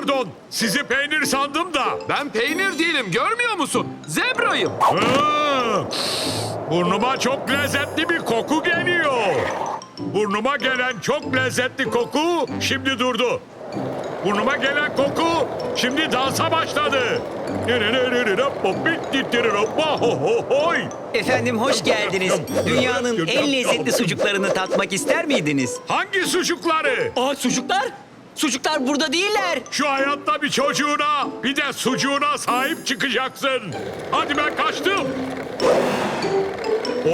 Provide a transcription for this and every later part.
pardon. Sizi peynir sandım da. Ben peynir değilim görmüyor musun? Zebrayım. Burnuma çok lezzetli bir koku geliyor. Burnuma gelen çok lezzetli koku şimdi durdu. Burnuma gelen koku şimdi dansa başladı. Efendim hoş geldiniz. Dünyanın en lezzetli sucuklarını tatmak ister miydiniz? Hangi sucukları? Aa sucuklar? Sucuklar burada değiller. Şu hayatta bir çocuğuna bir de sucuğuna sahip çıkacaksın. Hadi ben kaçtım.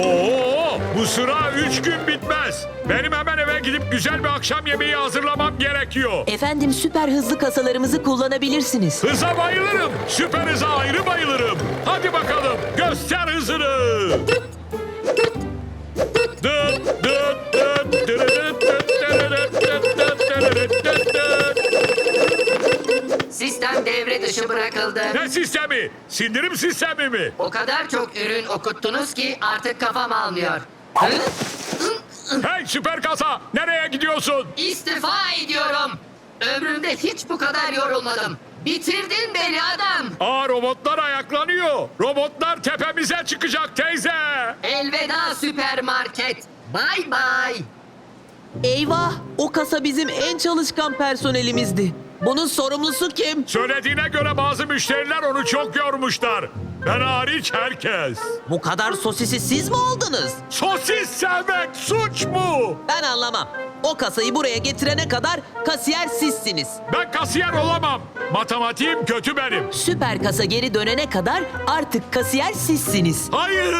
Oo, bu sıra üç gün bitmez. Benim hemen eve gidip güzel bir akşam yemeği hazırlamam gerekiyor. Efendim süper hızlı kasalarımızı kullanabilirsiniz. Hıza bayılırım. Süper hıza ayrı bayılırım. Hadi bakalım göster hızını. Sistem devre dışı bırakıldı. Ne sistemi? Sindirim sistemi mi? O kadar çok ürün okuttunuz ki artık kafam almıyor. Hı? Hey süper kasa nereye gidiyorsun? İstifa ediyorum. Ömrümde hiç bu kadar yorulmadım. Bitirdin beni adam. Aa robotlar ayaklanıyor. Robotlar tepemize çıkacak teyze. Elveda süpermarket. Bay bay. Eyvah! O kasa bizim en çalışkan personelimizdi. Bunun sorumlusu kim? Söylediğine göre bazı müşteriler onu çok yormuşlar. Ben hariç herkes. Bu kadar sosisi siz mi oldunuz? Sosis sevmek suç mu? Ben anlamam. O kasayı buraya getirene kadar kasiyer sizsiniz. Ben kasiyer olamam. Matematiğim kötü benim. Süper kasa geri dönene kadar artık kasiyer sizsiniz. Hayır.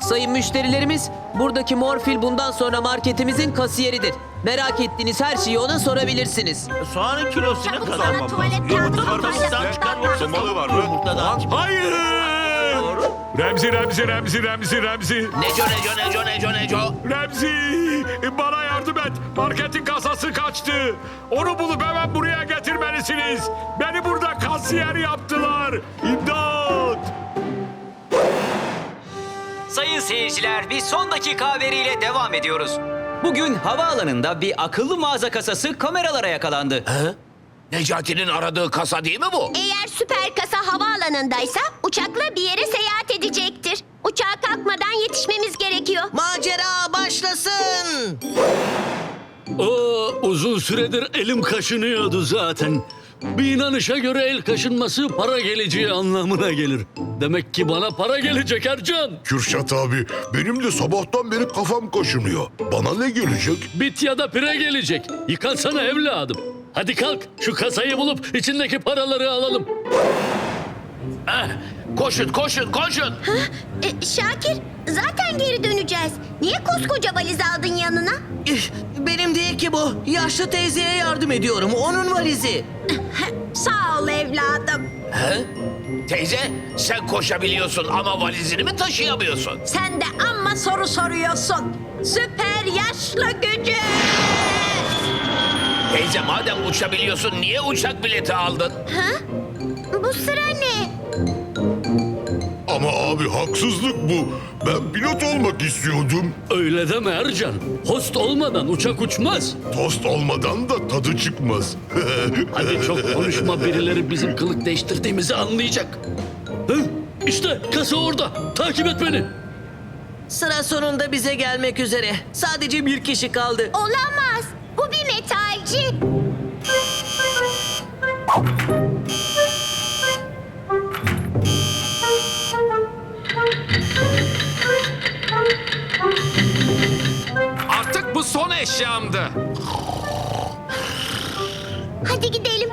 Sayın müşterilerimiz, buradaki Morfil bundan sonra marketimizin kasiyeridir. Merak ettiğiniz her şeyi ona sorabilirsiniz. Soğanın kilosu ne kadar baba? Yumurta kapağıyla fabrikasından çıkarmıyorsun. Malı var mı? Yumurtadan çıkar. Hayır. Remzi, Remzi, Remzi, Remzi, Remzi. Neco neco neco neco neco. Remzi, bana yardım et. Marketin kasası kaçtı. Onu bulup hemen buraya getirmelisiniz. Beni burada kasiyer yaptılar. İmdat. Sayın seyirciler bir son dakika haberiyle devam ediyoruz. Bugün havaalanında bir akıllı mağaza kasası kameralara yakalandı. Necati'nin aradığı kasa değil mi bu? Eğer süper kasa havaalanındaysa uçakla bir yere seyahat edecektir. Uçağa kalkmadan yetişmemiz gerekiyor. Macera başlasın! Aa, uzun süredir elim kaşınıyordu zaten. Bir inanışa göre el kaşınması para geleceği anlamına gelir. Demek ki bana para gelecek Ercan. Kürşat abi benim de sabahtan beri kafam kaşınıyor. Bana ne gelecek? Bit ya da pire gelecek. Yıkansana evladım. Hadi kalk şu kasayı bulup içindeki paraları alalım. Koşun koşun koşun. E, Şakir, zaten geri döneceğiz. Niye koskoca valiz aldın yanına? Benim değil ki bu. Yaşlı teyzeye yardım ediyorum. Onun valizi. Sağ ol evladım. He? Teyze sen koşabiliyorsun ama valizini mi taşıyamıyorsun? Sen de amma soru soruyorsun. Süper yaşlı gücü. Teyze madem uçabiliyorsun niye uçak bileti aldın? Bu sıra ne? Ama abi haksızlık bu. Ben pilot olmak istiyordum. Öyle deme Ercan. Host olmadan uçak uçmaz. Tost olmadan da tadı çıkmaz. Hadi çok konuşma birileri bizim kılık değiştirdiğimizi anlayacak. Hı? İşte kasa orada. Takip et beni. Sıra sonunda bize gelmek üzere. Sadece bir kişi kaldı. Olamaz. Bu bir metalci. Bu son eşyamdı. Hadi gidelim.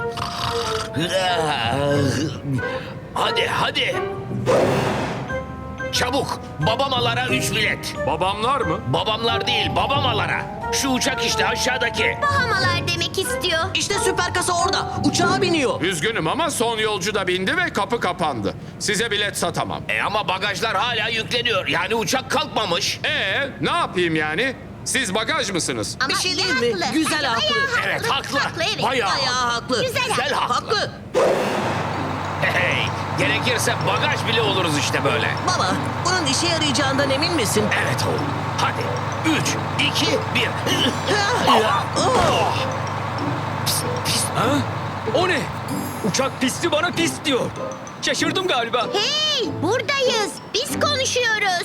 Hadi hadi. Çabuk babamalara üç bilet. Babamlar mı? Babamlar değil babamalara. Şu uçak işte aşağıdaki. Bahamalar demek istiyor. İşte süper kasa orada. Uçağa biniyor. Üzgünüm ama son yolcu da bindi ve kapı kapandı. Size bilet satamam. E ama bagajlar hala yükleniyor. Yani uçak kalkmamış. Ee, ne yapayım yani? Siz bagaj mısınız? Ama Bir şey değil mi? haklı. Güzel haklı. Bayağı Evet haklı. Haklı evet. Bayağı. Bayağı haklı. Güzel Güzel haklı. haklı. Haklı. Hey, gerekirse bagaj bile oluruz işte böyle. Baba, bunun işe yarayacağından emin misin? Evet oğlum. Hadi. Üç, iki, bir. Oh! Psst, O ne? Uçak pisti bana pist diyor. Şaşırdım galiba. Hey buradayız. Biz konuşuyoruz.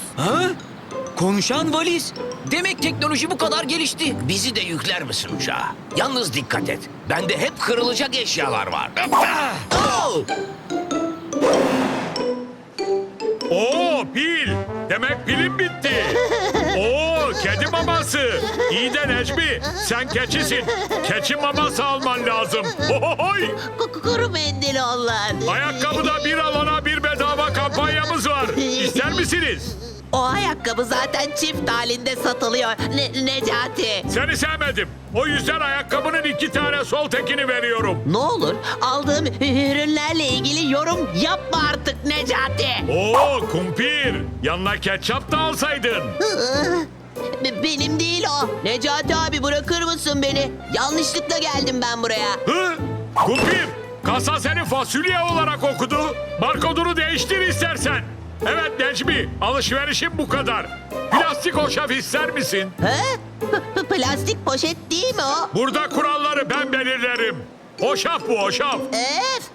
Konuşan valiz. Demek teknoloji bu kadar gelişti. Bizi de yükler misin uçağa? Yalnız dikkat et. Bende hep kırılacak eşyalar var. Oh! Oo pil. Demek pilin bitti. Oo kedi maması. İyi de Necmi sen keçisin. Keçi maması alman lazım. Ohoy. Kuru mendil onlar. Ayakkabıda bir alana bir bedava kampanyamız var. İster misiniz? O ayakkabı zaten çift halinde satılıyor. Ne- Necati. Seni sevmedim. O yüzden ayakkabının iki tane sol tekini veriyorum. Ne olur aldığım ürünlerle ilgili yorum yapma artık Necati. Oo kumpir. Yanına ketçap da alsaydın. Be- Benim değil o. Necati abi bırakır mısın beni? Yanlışlıkla geldim ben buraya. Hı? Kumpir. Kasa seni fasulye olarak okudu. Barkodunu değiştir istersen. Evet Necmi, alışverişim bu kadar. Plastik hoşaf ister misin? P- p- Plastik poşet değil mi o? Burada kuralları ben belirlerim. Hoşaf bu hoşaf. Öf!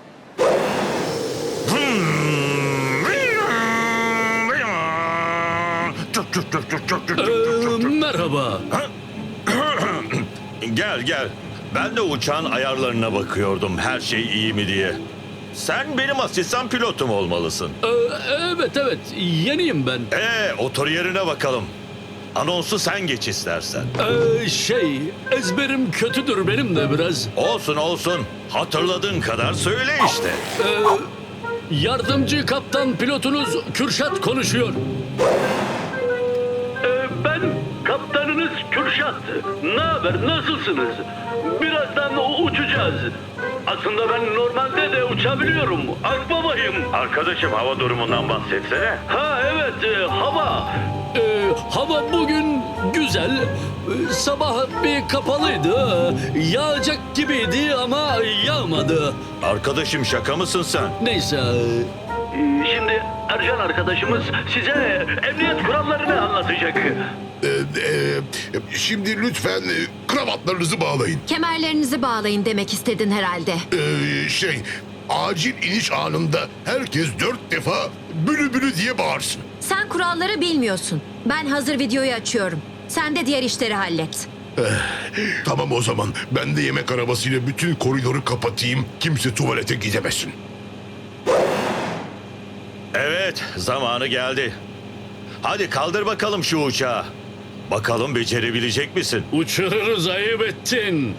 Ee, merhaba. Gel gel. Ben de uçağın ayarlarına bakıyordum her şey iyi mi diye. Sen benim asistan pilotum olmalısın. Ee, evet evet yeniyim ben. Ee, otur yerine bakalım. Anonsu sen geç istersen. Ee, şey ezberim kötüdür benim de biraz. Olsun olsun. Hatırladığın kadar söyle işte. Ee, yardımcı kaptan pilotunuz Kürşat konuşuyor. Ee, ben kaptanınız Kürşat. Ne haber nasılsınız? Birazdan uçacağız. Aslında ben normalde de uçabiliyorum. Akbabayım. Arkadaşım hava durumundan bahsetsene. Ha evet e, hava. Ee, hava bugün güzel. Ee, sabah bir kapalıydı. Yağacak gibiydi ama yağmadı. Arkadaşım şaka mısın sen? Neyse. e, Şimdi Ercan arkadaşımız size emniyet kurallarını anlatacak. Ee, e, şimdi lütfen e, kravatlarınızı bağlayın. Kemerlerinizi bağlayın demek istedin herhalde. Ee, şey, acil iniş anında herkes dört defa bülü bülü diye bağırsın. Sen kuralları bilmiyorsun. Ben hazır videoyu açıyorum. Sen de diğer işleri hallet. Tamam o zaman ben de yemek arabasıyla bütün koridoru kapatayım. Kimse tuvalete gidemesin. Evet, zamanı geldi. Hadi kaldır bakalım şu uçağı. Bakalım becerebilecek misin? Uçururuz ayıp ettin.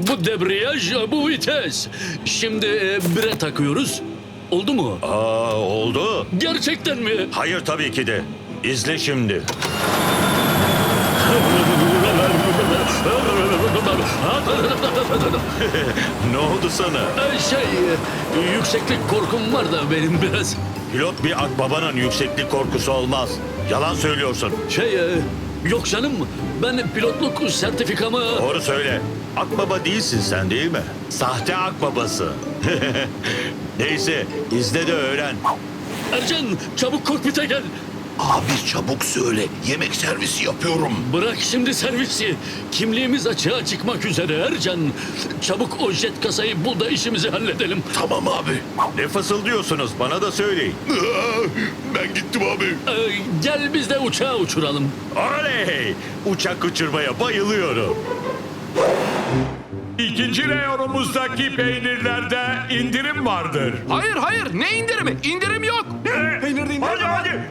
Bu debriyaj, bu vites. Şimdi e, bire takıyoruz. Oldu mu? Aa, oldu. Gerçekten mi? Hayır tabii ki de. İzle şimdi. Ne oldu sana? Ee, şey, e, yükseklik korkum var da benim biraz. Pilot bir akbabanın yükseklik korkusu olmaz. Yalan söylüyorsun. Şey, e, yok canım. Ben pilotluk sertifikamı... Doğru söyle. Akbaba değilsin sen değil mi? Sahte akbabası. Neyse izle de öğren. Ercan, çabuk kokpite gel. Abi çabuk söyle. Yemek servisi yapıyorum. Bırak şimdi servisi. Kimliğimiz açığa çıkmak üzere Ercan. Çabuk o jet kasayı bul da işimizi halledelim. Tamam abi. Ne fısıldıyorsunuz bana da söyleyin. Ben gittim abi. Ee, gel biz de uçağı uçuralım. Oley! Uçak uçurmaya bayılıyorum. İkinci reyonumuzdaki peynirlerde indirim vardır. Hayır hayır ne indirimi? İndirim yok. Hadi hadi.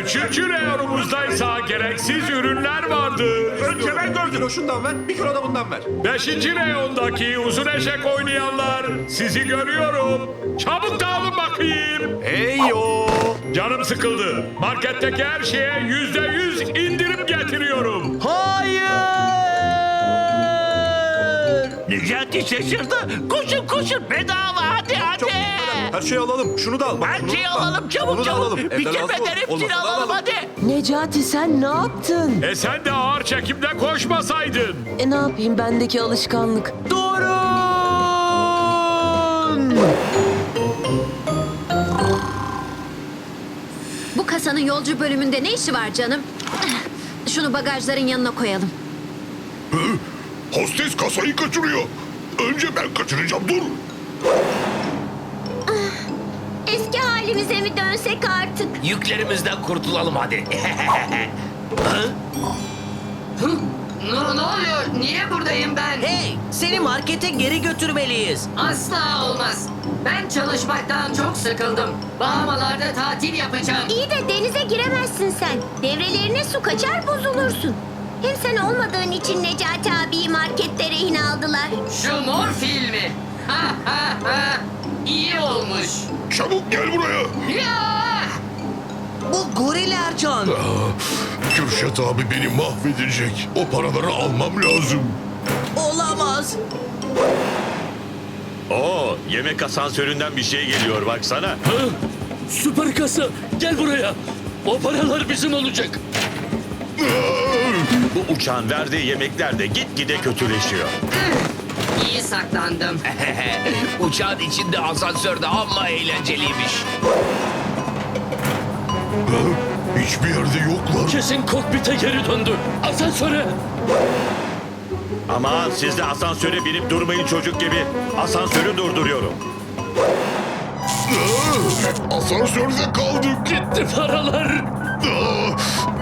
Üçüncü reyonumuzdaysa gereksiz ürünler vardır. Önce ben gördüm. şundan ver, bir kilo da bundan ver. Beşinci reyondaki uzun eşek oynayanlar sizi görüyorum. Çabuk dağılın bakayım. Heyo! Canım sıkıldı. Marketteki her şeye yüzde yüz indirim getiriyorum. Hayır! Necati şaşırdı. Koşun koşun bedava hadi. Her şeyi alalım, şunu da al. Bak, Her şunu şeyi da al. alalım çabuk Bunu da alalım. çabuk. Evden lazım Bitirmeden olur. hepsini Olmasa da alalım hadi. Necati sen ne yaptın? E sen de ağır çekimde koşmasaydın. E ne yapayım bendeki alışkanlık. Durun! Bu kasanın yolcu bölümünde ne işi var canım? Şunu bagajların yanına koyalım. Hostes kasayı kaçırıyor. Önce ben kaçıracağım dur. Eski halimize mi dönsek artık? Yüklerimizden kurtulalım hadi. Ne, ne oluyor? Niye buradayım ben? hey, seni markete geri götürmeliyiz. Asla olmaz. Ben çalışmaktan çok sıkıldım. Bahamalarda tatil yapacağım. İyi de denize giremezsin sen. Devrelerine su kaçar bozulursun. Hem sen olmadığın için Necati abiyi markette rehin aldılar. Şu mor filmi. Ha ha ha. İyi olmuş. Çabuk gel buraya. Ya! Bu goril Ercan. Ah, Kürşat abi beni mahvedecek. O paraları almam lazım. Olamaz. Oo, yemek asansöründen bir şey geliyor baksana. Ha? Süper kasa gel buraya. O paralar bizim olacak. Bu uçağın verdiği yemekler de gitgide kötüleşiyor. İyi saklandım. Uçağın içinde asansör de amma eğlenceliymiş. Hiçbir yerde yoklar. Kesin kokpite geri döndü. Asansöre. Aman siz de asansöre binip durmayın çocuk gibi. Asansörü durduruyorum. Asansörde kaldık. Gitti paralar.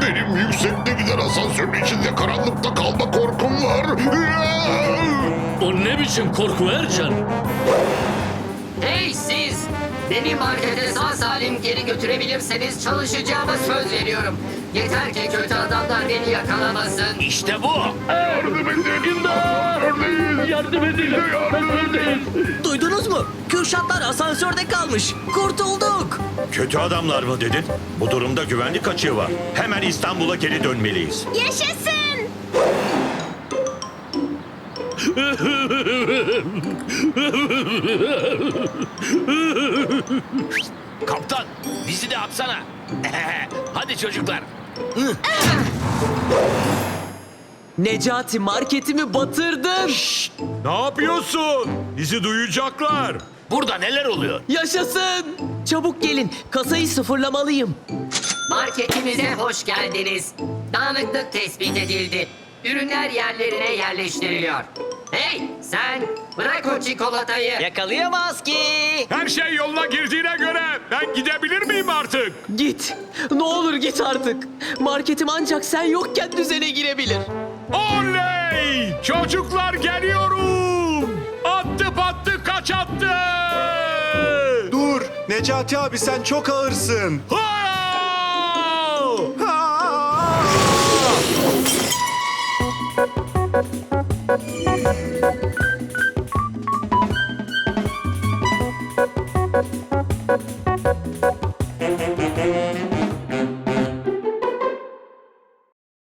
Benim yüksekte giden asansörün içinde karanlıkta kalma korkum var. Ah! O ne biçim korku Ercan? Hey siz! Beni markete sağ salim geri götürebilirseniz çalışacağıma söz veriyorum. Yeter ki kötü adamlar beni yakalamasın. İşte bu. Yardım edin. Asansördeyiz. Yardım edin. Asansördeyiz. Duydunuz mu? Kürşatlar asansörde kalmış. Kurtulduk. Kötü adamlar mı dedin? Bu durumda güvenlik açığı var. Hemen İstanbul'a geri dönmeliyiz. Yaşasın! Kaptan bizi de atsana. Hadi çocuklar. Necati marketimi batırdın. Ne yapıyorsun? Bizi duyacaklar. Burada neler oluyor? Yaşasın. Çabuk gelin. Kasayı sıfırlamalıyım. Marketimize hoş geldiniz. Dağınıklık tespit edildi. Ürünler yerlerine yerleştiriliyor. Hey sen bırak o çikolatayı. Yakalayamaz ki. Her şey yoluna girdiğine göre ben gidebilir miyim artık? Git. Ne olur git artık. Marketim ancak sen yokken düzene girebilir. Oley! Çocuklar geliyorum! Attı pattı kaç attı! Dur. Necati abi sen çok ağırsın. Hayır!